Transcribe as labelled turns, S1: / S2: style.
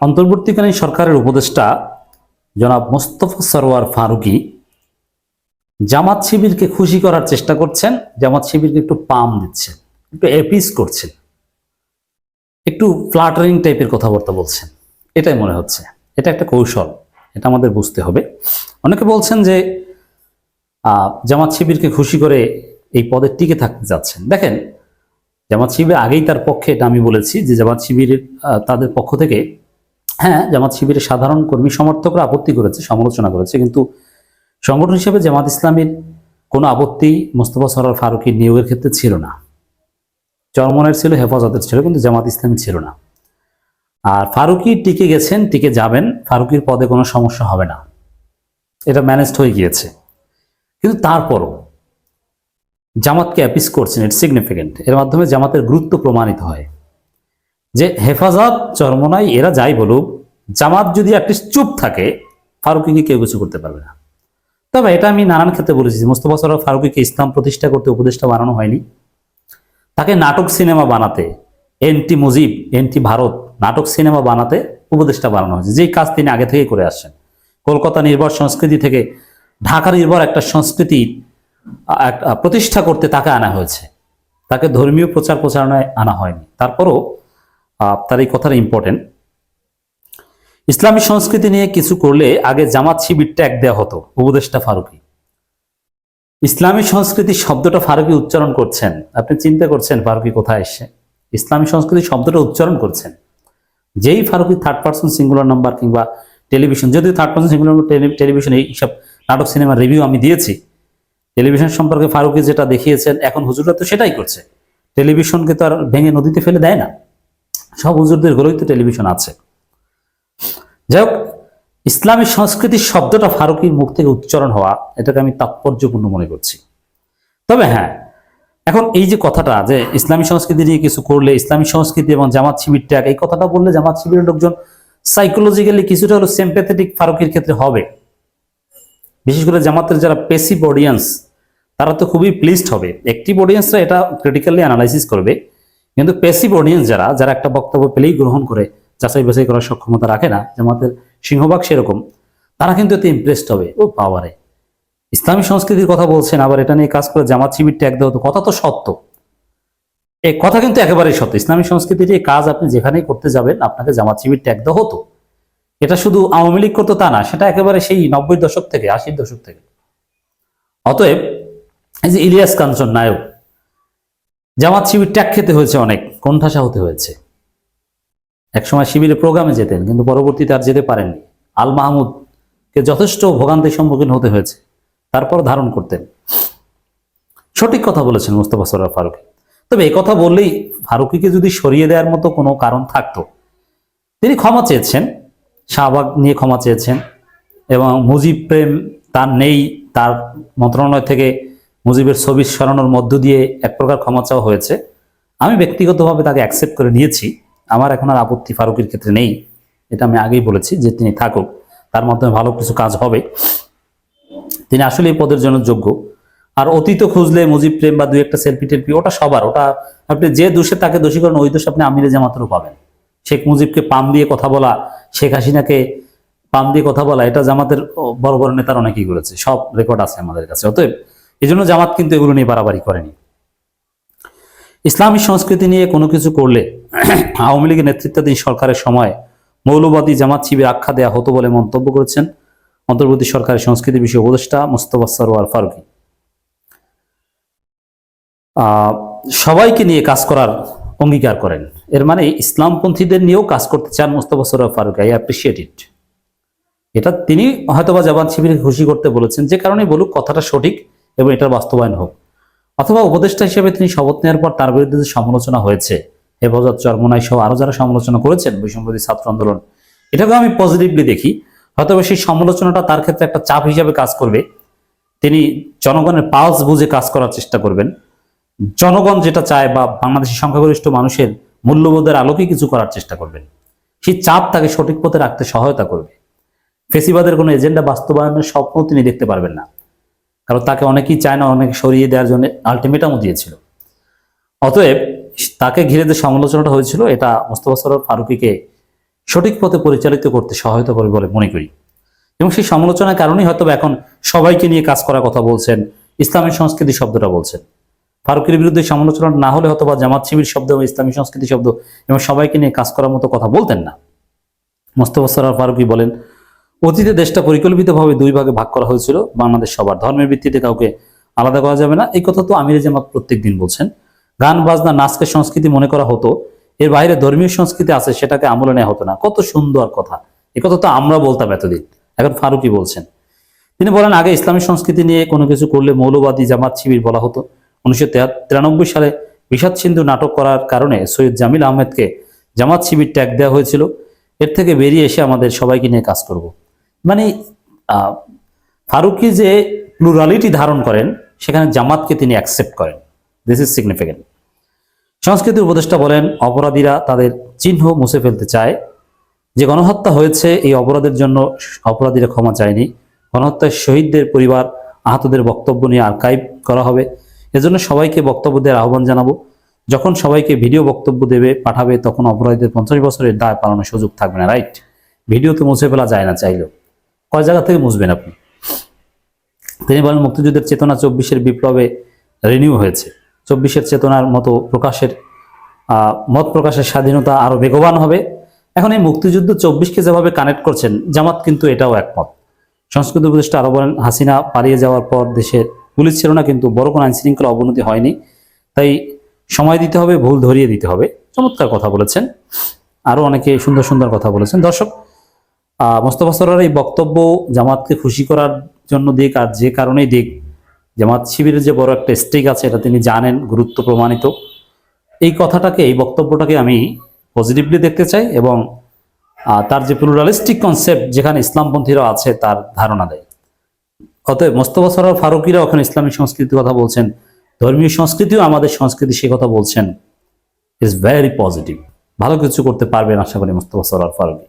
S1: অন্তর্বর্তীকালীন সরকারের উপদেষ্টা জনাব মোস্তফা সরোয়ার ফারুকি জামাত শিবিরকে খুশি করার চেষ্টা করছেন, জামাত শিবিরকে একটু পাম দিচ্ছেন, একটু এপিস করছেন, একটু ফ্লাটারিং টাইপের কথাবার্তা বলছেন। এটাই মনে হচ্ছে। এটা একটা কৌশল, এটা আমাদের বুঝতে হবে। অনেকে বলছেন যে জামাত শিবিরকে খুশি করে এই পদে টিকে থাকতে যাচ্ছেন দেখেন, জামাত শিবির আগেই তার পক্ষে, এটা আমি বলেছি যে জামাত শিবিরের তাদের পক্ষ থেকে হ্যাঁ জামাত শিবিরের সাধারণ কর্মী সমর্থকরা আপত্তি করেছে, সমালোচনা করেছে, কিন্তু সংগঠন হিসেবে জামাত ইসলামের কোনো আপত্তি মোস্তফা সরার ফারুকির নিয়োগের ক্ষেত্রে ছিল না। চরমনের ছিল, হেফাজতের ছিল, কিন্তু জামাত ইসলামী ছিল না। আর ফারুকি টিকে গেছেন, টিকে যাবেন, ফারুকির পদে কোনো সমস্যা হবে না। এটা ম্যানেজড হয়ে গিয়েছে। কিন্তু তারপরও জামাতকে অ্যাপিস করছেন ইট সিগনিফিকেন্ট এর মাধ্যমে জামাতের গুরুত্ব প্রমাণিত হয়। যে হেফাজত চরমনাই এরা যাই বলুক, জামাত যদি অ্যাটলিস্ট চুপ থাকে, ফারুকিকে কেউ কিছু করতে পারবে না। তবে এটা আমি নানান ক্ষেত্রে বলেছি মোস্তফা সরফ ফারুকিকে ইসলাম প্রতিষ্ঠা করতে উপদেষ্টা বানানো হয়নি। তাকে নাটক সিনেমা বানাতে, এনটি মুজিব, এনটি ভারত নাটক সিনেমা বানাতে উপদেষ্টা বানানো হয়েছে। যেই কাজ তিনি আগে থেকেই করে আসছেন। কলকাতা নির্ভর সংস্কৃতি থেকে ঢাকা নির্ভর একটা সংস্কৃতি প্রতিষ্ঠা করতে তাকে আনা হয়েছে। তাকে ধর্মীয় প্রচার প্রচারণায় আনা হয়নি। তারপরও তার এই কথাটা ইম্পর্টেন্ট ইসলামী সংস্কৃতি নিয়ে কিছু করলে আগে জামাত শিবির ট্যাগ দেওয়া হতো, উপদেষ্টা ফারুকি। ইসলামী সংস্কৃতি শব্দটা ফারুকি উচ্চারণ করছেন। আপনি চিন্তা করছেন ফারুকি কোথায় এসছে? ইসলামী সংস্কৃতি শব্দটা উচ্চারণ করছেন। যেই Farooki third person singular number কিংবা টেলিভিশন যদিও থার্ড পার্সন সিঙ্গুলার টেলিভিশন এইসব নাটক সিনেমার রিভিউ আমি দিয়েছি। টেলিভিশন সম্পর্কে ফারুকি যেটা দেখিয়েছেন, এখন হুজুররা তো সেটাই করছে। টেলিভিশনকে তো আর ভেঙে নদীতে ফেলে দেয় না। সব হুজুরদের ঘরেই তো টেলিভিশন আছে। যাই হোক, ইসলামী সংস্কৃতির শব্দটা ফারুকির মুখ থেকে উচ্চারণ হওয়া, এটাকে আমি তাৎপর্যপূর্ণ মনে করছি। তবে হ্যাঁ এখন এই যে কথাটা যে ইসলামী সংস্কৃতি নিয়ে কিছু করলে, ইসলামী সংস্কৃতি এবং জামাত শিবির ট্যাগ এই কথাটা বললে জামাত শিবিরের লোকজন সাইকোলজিক্যালি কিছুটা হলো সিম্প্যাথেটিক ফারুকির ক্ষেত্রে হবে। বিশেষ করে জামাতের যারা পেসিভ অডিয়েন্স তারা তো খুবই প্লিজড হবে। অ্যাক্টিভ অডিয়েন্সরা এটা ক্রিটিক্যালি অ্যানালাইসিস করবে। কিন্তু পেসিভ অডিয়েন্স যারা যারা একটা বক্তব্য পেলেই গ্রহণ করে, যাচাই বাছাই করার সক্ষমতা রাখে না, জামাতের সিংহভাগ সেরকম, তারা কিন্তু এতে ইমপ্রেসড হবে, ও পাওয়ারে ইসলামী সংস্কৃতির কথা বলছেন, আবার এটা নিয়ে কাজ করে জামাত শিবির ট্যাগ দেওয়া তো কথা তো সত্য। এই কথা কিন্তু একেবারেই সত্য। ইসলামী সংস্কৃতির এই কাজ আপনি যেখানেই করতে যাবেন, আপনাকে জামাত শিবির ট্যাগ দেওয়া হতো। এটা শুধু আওয়ামী লীগ করতো তা না, সেটা একেবারে সেই নব্বই দশক থেকে, আশির দশক থেকে। অতএব, এই যে ইলিয়াস কাঞ্চন নায়ক জামাত শিবির ট্যাগ খেতে হয়েছে অনেক, কোণঠাসা হতে হয়েছে। একসময় শিবিরে প্রোগ্রামে যেতেন, কিন্তু পরবর্তীতে আর যেতে পারেননি। আল মাহমুদকে যথেষ্ট ভোগান্তির সম্মুখীন হতে হয়েছে, তারপর ধারণ করতেন। সঠিক কথা বলেছেন মুস্তফা সরার ফারুকি। তবে এই কথা বললেই ফারুকিকে যদি সরিয়ে দেওয়ার মতো কোনো কারণ থাকতো, তিনি ক্ষমা চেয়েছেন, শাহবাগ নিয়ে ক্ষমা চেয়েছেন, এবং মুজিব প্রেম তার নেই, তার মন্ত্রণালয় থেকে মুজিবের ছবি সরানোর মধ্য দিয়ে এক প্রকার ক্ষমা চাওয়া হয়েছে। আমি ব্যক্তিগতভাবে তাকে অ্যাকসেপ্ট করে নিয়েছি। আমার এখন আর আপত্তি ফারুকের ক্ষেত্রে নেই। এটা আমি আগেই বলেছি যে তিনি থাকুক। তার মাধ্যমে ভালো কিছু কাজ হবে। তিনি আসলে এই পদের জন্য যোগ্য। আর অতীত খুঁজলে মুজিব প্রেম বা দুই একটা সেলফি টেলফি, ওটা সবার। ওটা আপনি যে দোষে তাকে দোষী করেন, ওই দোষ আপনি আমিরে জামাতেরও পাবেন। শেখ মুজিবকে পাম দিয়ে কথা বলা, শেখ হাসিনাকে পাম দিয়ে কথা বলা, এটা জামাতের বড় বড় নেতার অনেকেই করেছে। সব রেকর্ড আছে আমাদের কাছে। অতএব এই জন্য জামাত কিন্তু এগুলো নিয়ে বাড়াবাড়ি করেনি। ইসলামী সংস্কৃতি নিয়ে কোনো কিছু করলে আওয়ামী লীগের নেতৃত্বাধীন সরকারের সময় মৌলবাদী জামাত শিবির আখ্যা দেওয়া হতো বলে মন্তব্য করেছেন অন্তর্বর্তী সরকারের সংস্কৃতি বিষয়ে উপদেষ্টা মোস্তফা সরোয়ার ফারুকি। সবাইকে নিয়ে কাজ করার অঙ্গীকার করেন। এর মানে ইসলামপন্থীদের নিয়েও কাজ করতে চান Mostofa Sarwar Farooki. I appreciate it. এটা তিনি হয়তোবা জামাত শিবিরকে খুশি করতে বলেছেন, যে কারণে বলুক, কথাটা সঠিক। এবং এটার বাস্তবায়ন হোক। অথবা উপদেষ্টা হিসেবে তিনি শপথ নেওয়ার পর তার বিরুদ্ধে সমালোচনা হয়েছে, হেফাজত চরমনাই সহ আরও যারা সমালোচনা করেছেন বৈষম্যবাদী ছাত্র আন্দোলন, এটাকেও আমি পজিটিভলি দেখি। হয়তো সেই সমালোচনাটা তার ক্ষেত্রে একটা চাপ হিসাবে কাজ করবে। তিনি জনগণের পালস বুঝে কাজ করার চেষ্টা করবেন। জনগণ যেটা চায় বা বাংলাদেশের সংখ্যাগরিষ্ঠ মানুষের মূল্যবোধের আলোকে কিছু করার চেষ্টা করবেন। সেই চাপ তাকে সঠিক পথে রাখতে সহায়তা করবে। ফেসিবাদের কোনো এজেন্ডা বাস্তবায়নের স্বপ্ন তিনি দেখতে পারবেন না। কারণ তাকে অনেকেই চায় না, অনেকে সরিয়ে দেওয়ার জন্য আলটিমেটামও দিয়েছিল। অতএব তাকে ঘিরে যে সমালোচনাটা হয়েছিল, এটা মোস্তফা সরোর ফারুকিকে সঠিক পথে পরিচালিত করতে সহায়তা করে বলে মনে করি। এবং সেই সমালোচনার কারণেই হয়তো এখন সবাইকে নিয়ে কাজ করার কথা বলছেন, ইসলামী সংস্কৃতি শব্দটা বলছেন। ফারুকের বিরুদ্ধে সমালোচনা না হলে হয়তো বা জামাত শিবির শব্দ এবং ইসলামী সংস্কৃতি শব্দ এবং সবাইকে নিয়ে কাজ করার মতো কথা বলতেন না। মোস্তফা সরার ফারুকি বলেন অতীতে দেশটা পরিকল্পিতভাবে দুই ভাগে ভাগ করা হয়েছিল, বাংলাদেশ সবার ধর্মের ভিত্তিতে কাউকে আলাদা করা যাবে না। এই কথা তো আমির জামাত প্রত্যেক দিন বলছেন। গান, বাজনা, নাচকে সংস্কৃতি মনে করা হতো, এর বাইরে ধর্মীয় সংস্কৃতি আছে, সেটাকে আমলে নেওয়া হতো না। কত সুন্দর কথা। এ কথা তো আমরা বলতাম এতদিন। এখন ফারুকি বলছেন। তিনি বলেন, আগে ইসলামী সংস্কৃতি নিয়ে কোনো কিছু করলে মৌলবাদী জামাত শিবির বলা হতো। উনিশশো তিরানব্বই সালে বিষাদ সিন্ধু নাটক করার কারণে সৈয়দ জামিল আহমেদকে জামাত শিবির ট্যাগ দেওয়া হয়েছিল। এর থেকে বেরিয়ে এসে আমাদের সবাইকে নিয়ে কাজ করব। মানে ফারুকি যে প্লুরালিটি ধারণ করেন, সেখানে জামাতকে তিনি অ্যাকসেপ্ট করেন। দিস ইজ সিগনিফিকেন্ট সংস্কৃতি উপদেষ্টা বলেন, অপরাধীরা তাদের চিহ্ন মুছে ফেলতে চায়। যে গণহত্যা হয়েছে, এই অপরাধের জন্য অপরাধীরা ক্ষমা চায়নি। গণহত্যার শহীদদের পরিবার, আহতদের বক্তব্য নিয়ে আর্কাইভ করা হবে। এজন্য সবাইকে বক্তব্য দেওয়ার আহ্বান জানাব। যখন সবাইকে ভিডিও বক্তব্য দেবে, পাঠাবে, তখন অপরাধীদের পঞ্চাশ বছরের দায় পালনের সুযোগ থাকবে না রাইট ভিডিও তো মুছে ফেলা যায় না চাইলেও। কয় জায়গা থেকে মুছবেন আপনি? তিনি বলেন, মুক্তিযুদ্ধের চেতনা চব্বিশের বিপ্লবে রিনিউ হয়েছে। চব্বিশের চেতনার মতো প্রকাশের মত প্রকাশের স্বাধীনতা আরও বেগবান হবে। এখন এই মুক্তিযুদ্ধ চব্বিশকে যেভাবে কানেক্ট করছেন, জামাত কিন্তু এটাও একমত। সংস্কৃতি উপদেষ্টা আরও বলেন, হাসিনা পালিয়ে যাওয়ার পর দেশের পুলিশ ছিল না, কিন্তু বড় কোনো আইন শৃঙ্খলা অবনতি হয়নি। তাই সময় দিতে হবে, ভুল ধরিয়ে দিতে হবে। চমৎকার কথা বলেছেন। আরও অনেকে সুন্দর সুন্দর কথা বলেছেন। দর্শক মোস্তফা সরার এই বক্তব্য জামাতকে খুশি করার জন্য দিক আর যে কারণেই দিক, জামাত শিবিরের যে বড় একটা স্টেক আছে, এটা তিনি জানেন, গুরুত্ব প্রমাণিত। এই কথাটাকে, এই বক্তব্যটাকে আমি পজিটিভলি দেখতে চাই এবং তার যে প্লুরালিস্টিক কনসেপ্ট যেখানে ইসলামপন্থীরা আছে, তার ধারণা দেয়। অতএব মোস্তফা সরার ফারুকিরা ওখানে ইসলামিক সংস্কৃতির কথা বলছেন, ধর্মীয় সংস্কৃতিও আমাদের সংস্কৃতি সে কথা বলছেন। ইজ ভেরি পজিটিভ ভালো কিছু করতে পারবেন, আশা করি মোস্তফা সরার ফারুকি।